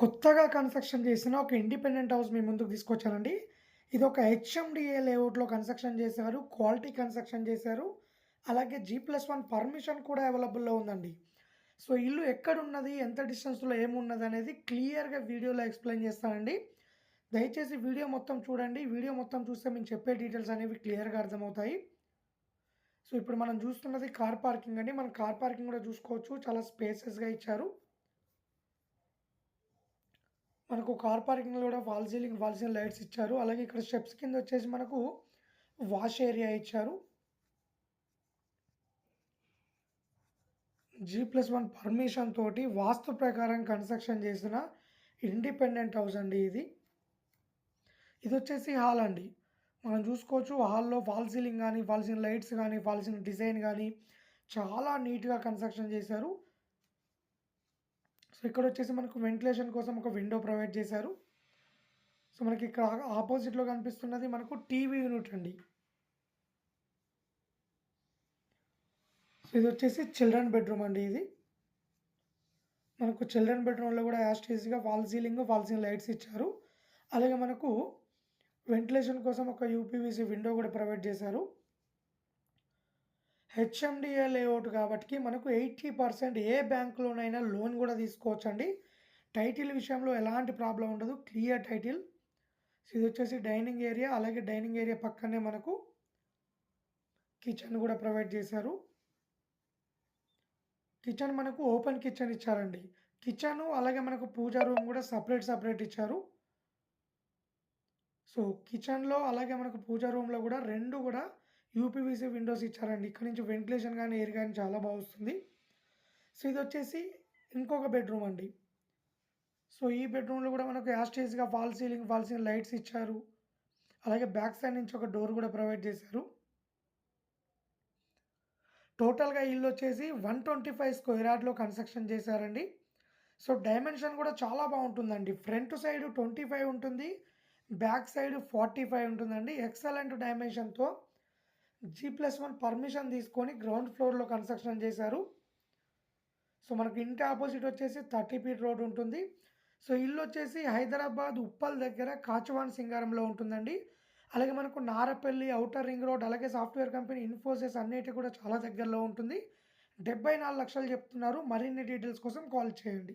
కొత్తగా కన్స్ట్రక్షన్ చేసిన ఒక ఇండిపెండెంట్ హౌస్ మీ ముందుకు తీసుకొచ్చానండి ఇది ఒక హెచ్ఎండిఏ లేఅవుట్లో కన్స్ట్రక్షన్ చేశారు క్వాలిటీ కన్స్ట్రక్షన్ చేశారు అలాగే జీ ప్లస్ వన్ పర్మిషన్ కూడా అవైలబుల్లో ఉందండి. సో ఇల్లు ఎక్కడున్నది ఎంత డిస్టెన్స్లో ఏమున్నది అనేది క్లియర్గా వీడియోలో ఎక్స్ప్లెయిన్ చేస్తానండి. దయచేసి వీడియో మొత్తం చూడండి. వీడియో మొత్తం చూస్తే మేము చెప్పే డీటెయిల్స్ అనేవి క్లియర్గా అర్థమవుతాయి. సో ఇప్పుడు మనం చూస్తున్నది కార్ పార్కింగ్ అండి. మనం కార్ పార్కింగ్ కూడా చూసుకోవచ్చు. చాలా స్పేసెస్గా ఇచ్చారు. మనకు కార్ పార్కింగ్లో కూడా wall ceiling wall ceiling lights ఇచ్చారు. అలాగే ఇక్కడ స్టెప్స్ కింద వచ్చేసి మనకు వాష్ ఏరియా ఇచ్చారు. జీ ప్లస్ వన్ పర్మిషన్ తోటి వాస్తు ప్రకారం కన్స్ట్రక్షన్ చేసిన ఇండిపెండెంట్ హౌస్ అండి ఇది. ఇది వచ్చేసి హాల్ అండి. మనం చూసుకోవచ్చు హాల్లో ఫాల్ సీలింగ్ కానీ ఫాల్ సీలింగ్ లైట్స్ కానీ ఫాల్ సీలింగ్ డిజైన్ కానీ చాలా నీట్గా కన్స్ట్రక్షన్ చేశారు. సో ఇక్కడ వచ్చేసి మనకు వెంటిలేషన్ కోసం ఒక విండో ప్రొవైడ్ చేశారు. సో మనకి ఇక్కడ ఆపోజిట్లో కనిపిస్తున్నది మనకు టీవీ యూనిట్ అండి. సో ఇది వచ్చేసి చిల్డ్రన్ బెడ్రూమ్ అండి ఇది. మనకు చిల్డ్రన్ బెడ్రూమ్లో కూడా యాస్టేజ్గా wall ceiling wall ceiling lights ఇచ్చారు. అలాగే మనకు వెంటిలేషన్ కోసం ఒక యూపీవీసీ విండో కూడా ప్రొవైడ్ చేశారు. హెచ్ఎండిఏ లేఅవుట్ కాబట్టి మనకు ఎయిటీ పర్సెంట్ ఏ బ్యాంకులోనైనా లోన్ కూడా తీసుకోవచ్చండి. టైటిల్ విషయంలో ఎలాంటి ప్రాబ్లం ఉండదు. Clear title. ఇది వచ్చేసి డైనింగ్ ఏరియా. అలాగే డైనింగ్ ఏరియా పక్కనే మనకు కిచెన్ కూడా ప్రొవైడ్ చేశారు. కిచెన్ మనకు ఓపెన్ కిచెన్ ఇచ్చారండి. కిచెన్ అలాగే మనకు పూజా రూమ్ కూడా సపరేట్ సపరేట్ ఇచ్చారు. సో కిచెన్లో అలాగే మనకు పూజా రూమ్లో కూడా రెండు కూడా యూపీవీసీ విండోస్ ఇచ్చారండి. ఇక్కడ నుంచి వెంటిలేషన్ కానీ ఎయిర్ కానీ చాలా బాగుస్తుంది సో ఇది వచ్చేసి ఇంకొక బెడ్రూమ్ అండి. సో ఈ బెడ్రూమ్లో కూడా మనకు యాస్టేజ్గా false ceiling false ceiling lights ఇచ్చారు. అలాగే బ్యాక్ సైడ్ నుంచి ఒక డోర్ కూడా ప్రొవైడ్ చేశారు. టోటల్గా ఇల్లు వచ్చేసి వన్ ట్వంటీ ఫైవ్ స్క్వేర్ యార్డ్లో కన్స్ట్రక్షన్ చేశారండి. సో డైమెన్షన్ కూడా చాలా బాగుంటుందండి. ఫ్రంట్ సైడ్ ట్వంటీ ఫైవ్ ఉంటుంది. బ్యాక్ సైడ్ ఫార్టీ ఫైవ్ ఉంటుందండి. ఎక్సలెంట్ డైమెన్షన్తో జీ ప్లస్ వన్ పర్మిషన్ తీసుకొని గ్రౌండ్ ఫ్లోర్లో కన్స్ట్రక్షన్ చేశారు. సో మనకు ఇంటి ఆపోజిట్ వచ్చేసి థర్టీ ఫీట్ రోడ్ ఉంటుంది. సో ఇల్లు వచ్చేసి హైదరాబాద్ ఉప్పల్ దగ్గర కాచవాన్ సింగారంలో ఉంటుందండి. అలాగే మనకు నారపల్లి అవుటర్ రింగ్ రోడ్ అలాగే సాఫ్ట్వేర్ కంపెనీ ఇన్ఫోసిస్ అన్నిటి కూడా చాలా దగ్గరలో ఉంటుంది. డెబ్బై నాలుగు లక్షలు చెప్తున్నారు. మరిన్ని డీటెయిల్స్ కోసం కాల్ చేయండి.